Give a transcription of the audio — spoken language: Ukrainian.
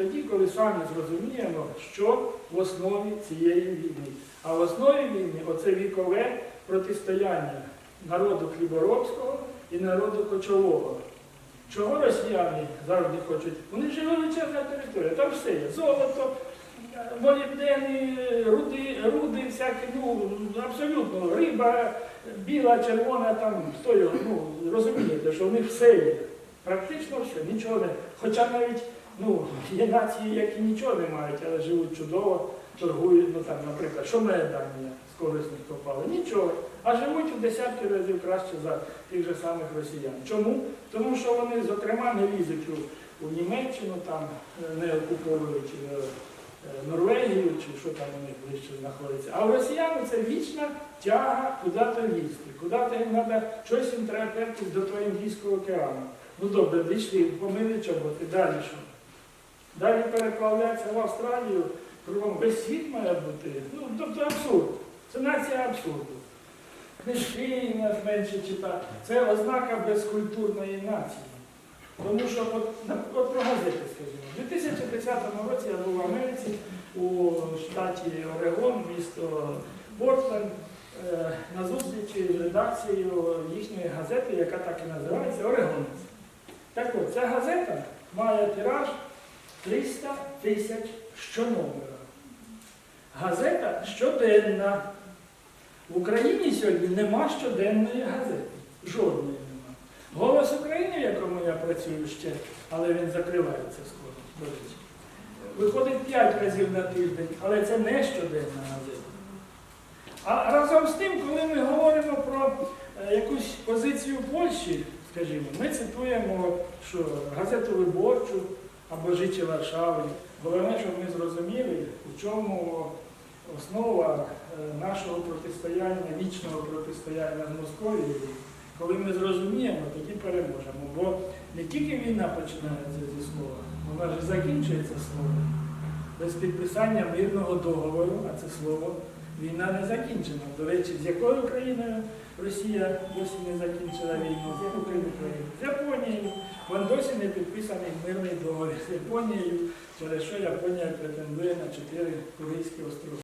тоді, коли самі зрозуміємо, що в основі цієї війни. А в основі війни оце вікове протистояння народу хліборобського і народу кочового. Чого росіяни завжди хочуть? Вони ж величезна територія, там все є. Золото, молібдени, руди, руди всякі, ну абсолютно риба, біла, червона, там його, ну розумієте, що в них все є. Практично все, нічого не. Хоча навіть ну, є нації, які нічого не мають, але живуть чудово, торгують, ну там, наприклад, що має Данія з корисних копали? Нічого. А живуть у десятки разів краще за тих же самих росіян. Чому? Тому що вони, зокрема, не лізуть у, у Німеччину, там е, не окуповують е, е, Норвегію чи що там у них ближче знаходиться. А у росіян це вічна тяга куди-то лізти. Куди-то їм треба, щось їм треба тертись до того Індійського океану. Ну добре, дійшли, помили чоботи, далі що? Далі переплавляться в Австралію, кругом весь світ має бути. Ну, тобто абсурд. Це нація абсурду. Книжки нас менше читати. Це ознака безкультурної нації. Тому що от, от про газети, скажімо. У 2010 році я був в Америці у штаті Орегон, місто Портленд, е, на зустрічі з редакцією їхньої газети, яка так і називається Орегонець. Так от, ця газета має тираж 300 тисяч щономера. Газета щоденна. В Україні сьогодні нема щоденної газети. Жодної нема. Голос України, в якому я працюю ще, але він закривається скоро. Виходить 5 разів на тиждень, але це не щоденна газета. А разом з тим, коли ми говоримо про е, якусь позицію Польщі, скажімо, ми цитуємо що, газету Виборчу або Жичі Варшави. Головне, щоб ми зрозуміли, у чому основа е, нашого протистояння, вічного протистояння з Московією. Коли ми зрозуміємо, тоді переможемо. Бо не тільки війна починається зі слова, вона ж закінчується словом. Без підписання мирного договору, а це слово, війна не закінчена. До речі, з якою країною Росія досі не закінчила війну? З якою країною? Японією. Вон досі не підписаний мирний договір з Японією, через що Японія претендує на чотири Курильські острови.